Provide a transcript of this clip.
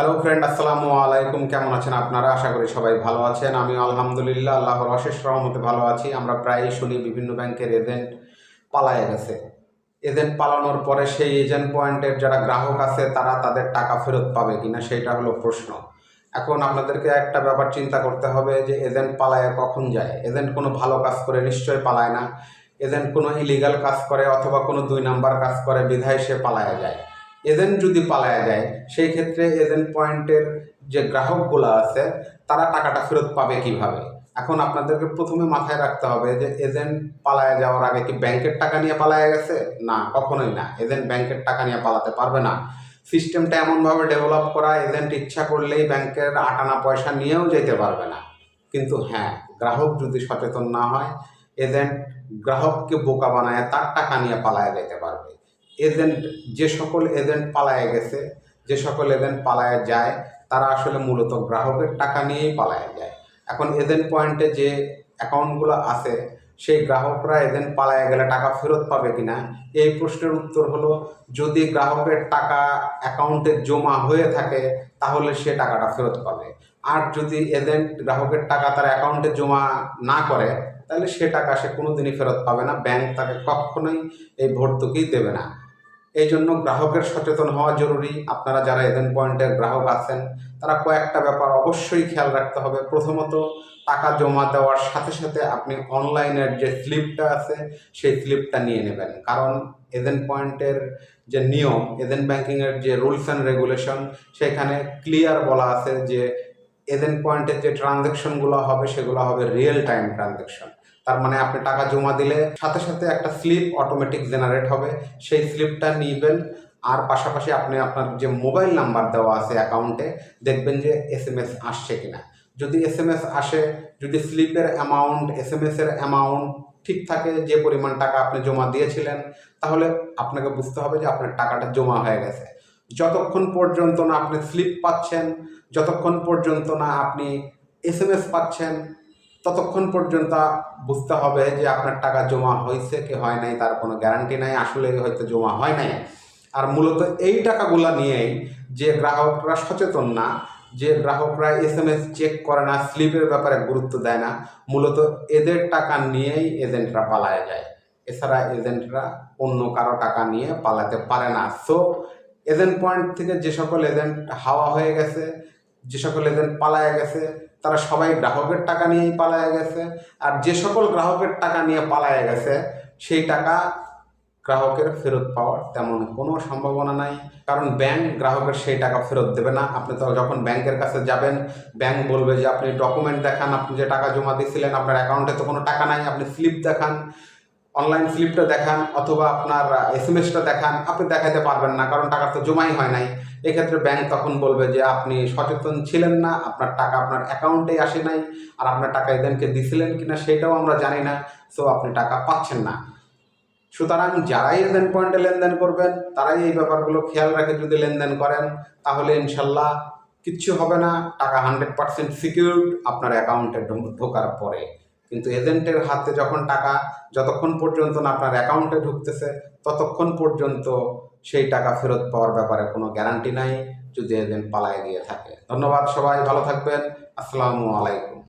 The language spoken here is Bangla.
হ্যালো ফ্রেন্ড আসসালামু আলাইকুম। কেমন আছেন আপনারা? আশা করি সবাই ভালো আছেন। আমি আলহামদুলিল্লাহ, আল্লাহর অশেষ রহমতে ভালো আছি। আমরা প্রায়ই শুনি বিভিন্ন ব্যাংকের এজেন্ট পালায়ে গেছে। এজেন্ট পালানোর পরে সেই এজেন্ট পয়েন্টের যারা গ্রাহক আছে, তারা তাদের টাকা ফেরত পাবে কিনা সেটা হলো প্রশ্ন। এখন আপনাদেরকে একটা ব্যাপার চিন্তা করতে হবে যে এজেন্ট পালায় কখন যায়? এজেন্ট কোনো ভালো কাজ করে নিশ্চয়ই পালায় না। এজেন্ট কোনো ইলিগাল কাজ করে অথবা কোনো দুই নাম্বার কাজ করে, বিধায় সে পালায় যায়। এজেন্ট যদি পালায় যায়, সেই ক্ষেত্রে এজেন্ট পয়েন্টের যে গ্রাহকগুলো আছে, তারা টাকাটা ফেরত পাবে কীভাবে? এখন আপনাদেরকে প্রথমে মাথায় রাখতে হবে যে এজেন্ট পালায় যাওয়ার আগে কি ব্যাংকের টাকা নিয়ে পালায় গেছে? না, কখনোই না। এজেন্ট ব্যাংকের টাকা নিয়ে পালাতে পারবে না। সিস্টেমটা এমনভাবে ডেভেলপ করা এজেন্ট ইচ্ছা করলেই ব্যাংকের আটানা পয়সা নিয়েও যেতে পারবে না। কিন্তু হ্যাঁ গ্রাহক যদি সচেতন না হয় এজেন্ট গ্রাহককে বোকা বানায়, তার টাকা নিয়ে পালায় যেতে পারবে। এজেন্ট যে সকল এজেন্ট পালায় গেছে, যে সকল এজেন্ট পালায় যায়, তারা আসলে মূলত গ্রাহকের টাকা নিয়েই পালায় যায়। এখন এজেন্ট পয়েন্টে যে অ্যাকাউন্টগুলো আছে, সেই গ্রাহকরা এজেন্ট পালায় গেলে টাকা ফেরত পাবে কিনা, এই প্রশ্নের উত্তর হলো, যদি গ্রাহকের টাকা অ্যাকাউন্টে জমা হয়ে থাকে, তাহলে সে টাকাটা ফেরত পাবে। আর যদি এজেন্ট গ্রাহকের টাকা তার অ্যাকাউন্টে জমা না করে, তাহলে সে টাকা সে কোনোদিনই ফেরত পাবে না ব্যাংক তাকে কখনোই এই ভর্তুকি দেবে না। এই জন্য গ্রাহকের সচেতন হওয়া জরুরি। আপনারা যারা এজেন্ট পয়েন্টের গ্রাহক আছেন, তারা কয়েকটা ব্যাপার অবশ্যই খেয়াল রাখতে হবে। প্রথমত, টাকা জমা দেওয়ার সাথে সাথে আপনি অনলাইনের যে স্লিপটা আছে, সেই স্লিপটা নিয়ে নেবেন। কারণ এজেন্ট পয়েন্টের যে নিয়ম এজেন্ট ব্যাংকিংয়ের যে রুলস অ্যান্ড রেগুলেশন সেখানে ক্লিয়ার বলা আছে যে এজেন্ট পয়েন্টের যে ট্রানজ্যাকশনগুলো হবে, সেগুলো হবে রিয়েল টাইম ট্রানজ্যাকশন তার মানে আপনি টাকা জমা দিলে সাথে সাথে একটা স্লিপ অটোমেটিক জেনারেট হবে। সেই স্লিপটা নিবেন। আর পাশাপাশি আপনি আপনার যে মোবাইল নাম্বার দেওয়া আছে অ্যাকাউন্টে দেখবেন যে এস এম এস আসছে কিনা। যদি এস এম এস আসে, যদি স্লিপের অ্যামাউন্ট এস এম এসের অ্যামাউন্ট ঠিক থাকে, যে পরিমাণ টাকা আপনি জমা দিয়েছিলেন, তাহলে আপনাকে বুঝতে হবে যে আপনার টাকাটা জমা হয়ে গেছে। যতক্ষণ পর্যন্ত না আপনি স্লিপ পাচ্ছেন, যতক্ষণ পর্যন্ত না আপনি এস এম এস পাচ্ছেন ততক্ষণ পর্যন্ত বুঝতে হবে যে আপনার টাকা জমা হয়েছে কি হয় নাই, তার কোনো গ্যারান্টি নাই, আসলে হয়তো জমা হয় নাই। আর মূলত এই টাকাগুলো নিয়েই যে গ্রাহকরা সচেতন না, যে গ্রাহকরা এস এম এস চেক করে না, স্লিপের ব্যাপারে গুরুত্ব দেয় না, মূলত এদের টাকা নিয়েই এজেন্টরা পালায় যায়। এছাড়া এজেন্টরা অন্য কারও টাকা নিয়ে পালাতে পারে না। সো এজেন্ট পয়েন্ট থেকে যে সকল এজেন্ট হাওয়া হয়ে গেছে যে সকল এজেন্ট পালায় গেছে, তারা সবাই গ্রাহকের টাকা নিয়েই পালায় গেছে, আর যে সকল গ্রাহকের টাকা নিয়ে পালায় গেছে, সেই টাকা গ্রাহকের ফেরত পাওয়ার তেমন কোনো সম্ভাবনা নাই। কারণ ব্যাংক গ্রাহকের সেই টাকা ফেরত দেবে না। আপনি তো যখন ব্যাংকের কাছে যাবেন, ব্যাংক বলবে যে, আপনি ডকুমেন্ট দেখান, আপনি যে টাকা জমা দিয়েছিলেন, আপনার অ্যাকাউন্টে তো কোনো টাকা নাই, আপনি স্লিপ দেখান। অনলাইন স্লিপটা দেখান অথবা আপনার এস এম এসটা দেখান, আপনি দেখাতে পারবেন না, কারণ টাকা তো জমাই হয় নাই। এক্ষেত্রে ব্যাংক তখন বলবে যে, আপনি সচেতন ছিলেন না, আপনার টাকা আপনার অ্যাকাউন্টেই আসে নাই, আর আপনার টাকা এদেরকে দিছিলেন কিনা সেটাও আমরা জানি না সো আপনি টাকা পাচ্ছেন না। সুতরাং যারাই এজেন্ট পয়েন্টে লেনদেন করবেন, তারাই এই ব্যাপারগুলো খেয়াল রাখে যদি লেনদেন করেন, তাহলে ইনশাল্লাহ কিচ্ছু হবে না, টাকা হান্ড্রেড পার্সেন্ট সিকিউরড আপনার অ্যাকাউন্টে ঢোকার পরে। কিন্তু এজেন্টের হাতে যখন টাকা যতক্ষণ পর্যন্ত না আপনার অ্যাকাউন্টে ঢুকতেছে, ততক্ষণ পর্যন্ত সেই টাকা ফেরত পাওয়ার ব্যাপারে কোনো গ্যারান্টি নাই, যদি এজেন্ট পালায় গিয়ে থাকে। ধন্যবাদ সবাই, ভালো থাকবেন। আসসালামু আলাইকুম।